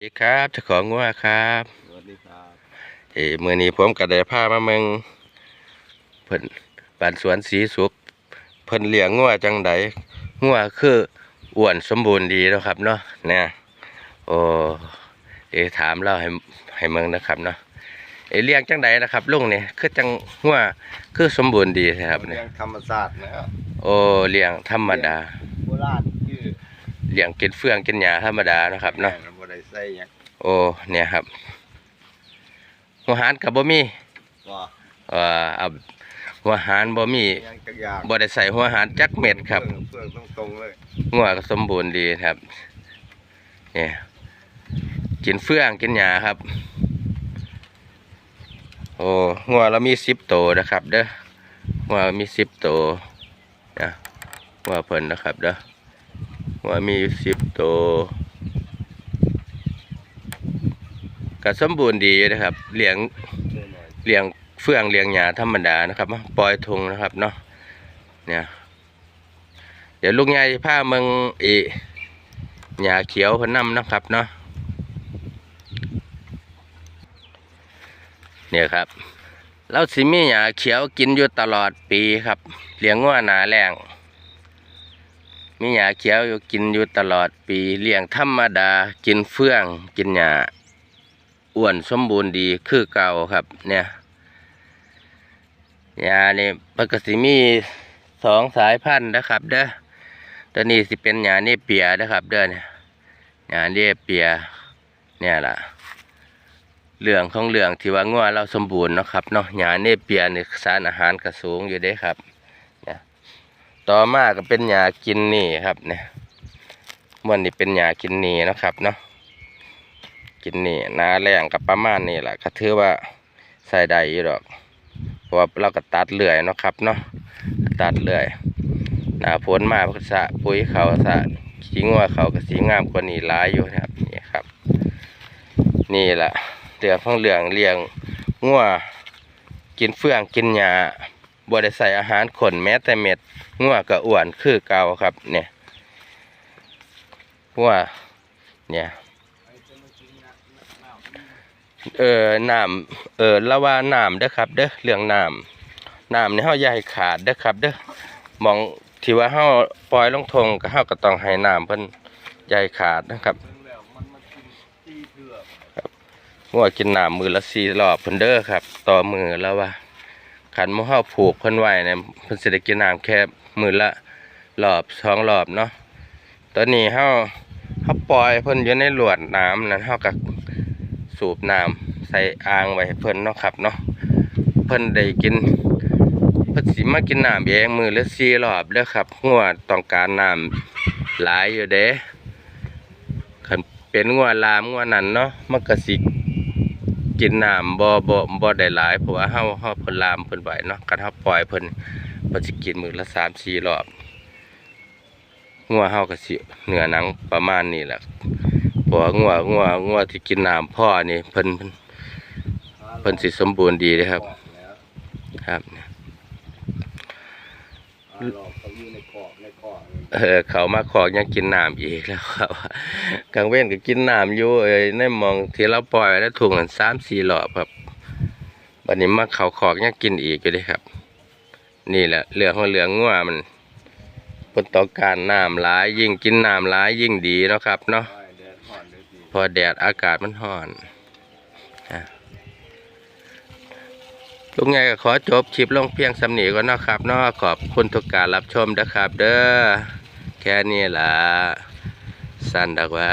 สวัสดีครับเจ้าของงัวครับสวัสดีครับเอ้มือนี้ผมก็ได้พามาเมืองเพิ่นบ้านสวนสีสุขเพิ่นเลี้ยงงัวจังใดงัวคืออ้วนสมบูรณ์ดีเนาะครับเนาะเนี่ยโอ้เดี๋ยวถามเล่าให้ให้เมืองนะครับเนาะเอ้เลี้ยงจังใดนะครับลุงเนี่ยคือจังงัวคือสมบูรณ์ดีนะครับเนี่ยเรื่องธรรมศาสตร์นะครับโอ้เลี้ยงธรรมดาโบราณชื่อเลี้ยงกินเฟืองกินหญ้าธรรมดานะครับเนาะแม่บ่ได้ใส่หยังโอ้เนี่ยครับหัวหารกับบ่มีก็เอ่อเอาหัวหารบ่มีหยังจักอย่างบ่ได้ใส่หัวหารจักเม็ดครับเพื่อนตรงๆเลยงัวก็สมบูรณ์ดีครับ เนี่ยกินเฟื่องกินหญ้าครับ โอ้งัวเรามีสิบโตวนะครับ เด้องัวมีสิบโตวนะงัวเพิ่นนะครับเด้องัวมีสิบโตว ก็สมบูรณ์ดีนะครับเลี้ยงเลี้ยงเฟื่องเลี้ยงหญ้าธรรมดานะครับปล่อยทงนะครับเนาะเนี่ยเดี๋ยวลูกใหญ่ผ้าเมืองอีหญ้าเขียวพนนำนะครับเนาะเนี่ยครับเราสิมีหญ้าเขียวกินอยู่ตลอดปีครับเลี้ยงงัวหนาแรงมีหญ้าเขียวอยู่กินอยู่ตลอดปีเลี้ยงธรรมดากินเฟื่องกินหญ้า อ้วนสมบูรณ์ดีคือเก่าครับ เนี่ยหญ้านี่ปกติมีสองสายพันธุ์นะครับ เด้อตัวนี้สิเป็นหญ้านี่เปียนะครับ เด้อเนี่ยหญ้านี่เปีย เนี่ยล่ะเรื่องของเรื่องที่ว่างัวเราสมบูรณ์นะครับเนาะหญ้าเนเปียนี่สารอาหารก็สูงอยู่เด้ครับเนี่ยต่อมาก็เป็นหญ้ากินนี่ครับเนี่ยมันนี่เป็นหญ้ากินนี่นะครับเนาะ กินนี่นาแรงกับประมาณนี่แหละก็ถือว่าใส่ได้อยู่ดอกเพราะว่าเราก็ตัดเลื่อยเนาะครับเนาะตัดเลื่อยหนาพ้นมาก็สะปุ๋ยเขาสะขี้งัวเขาก็สีงามกว่านี้หลายอยู่นะครับนี่ครับ นี่แหละเรื่องของเรื่องเลี้ยงงัวกินเฟื่องกินหญ้าบ่ได้ใส่อาหารขนแม้แต่เม็ดงัวก็อ้วนคือเก่าครับ เนี่ยงัวเนี่ย เออน้ำเออละว่าน้ำเด้อครับเด้อเรื่องน้ำน้ำนี่เฮาอย่าให้ขาดเด้อครับเด้อมองที่ว่าเฮาปล่อยลงทงก็เฮาก็ต้องให้น้ำเพิ่นอย่าให้ขาดนะครับเพิ่นแล้วมันมากินตีเถื่องัวกินน้ำมือละสี่รอบเพิ่นเด้อครับ ต่อมือแล้วว่าขันหมูเฮาผูกเพิ่นไว้เนี่ยเพิ่นสิได้กินน้ำแค่มือละรอบสองรอบเนาะตอนนี้เฮาเฮาปล่อยเพิ่นอยู่ในหลวดน้ำนั้นเฮาก็ สูบน้ำใส่อ่างไว้เพิ่นเนาะครับเนาะเพิ่นได้กินเพิ่นสิมากินน้ำเองมือละสี่รอบเด้อครับงัวต้องการน้ำหลายอยู่เด้คันเป็นงัวลามงัวนั่นเนาะมันก็สิกินน้ำบ่บ่บ่ได้หลายเพราะว่าเฮาเฮาเพิ่นลามเพิ่นไว้เนาะคันเฮาปล่อยเพิ่นเพิ่นสิกินมือละ3 4รอบงัวเฮาก็สิเนื้อหนังประมาณนี้แหละ เพราะว่างัวงัวงัวที่กินน้ำพ่อนี่เพิ่นเพิ่นเพิ่นสิสมบูรณ์ดีเด้ครับ ครับเอยู่ในคอกในคอกนี่เออเขามาขอยังกินน้ำอีกแล้วครับกลางเว้นก็กินน้ำอยู่เอ้ยในมองที่เราปล่อยไว้ในถุงนั้น3 4รอบครับบัดนี้มาเขาขอกยังกินอีกอยู่เด้ครับ นี่แหละเรื่องของเรื่องงัวมันเพิ่นต้อการน้ำหลายยิ่งกินน้ำหลายยิ่งดีเนาะครับเนาะ พอแดดอากาศมันร้อนลุงไงก็ขอจบคลิปลงเพียงสำนีก่อนนาะครับนอขอบคุณทุกการรับชมนะครับ เด้อแค่นี้ละสั้นดักว่า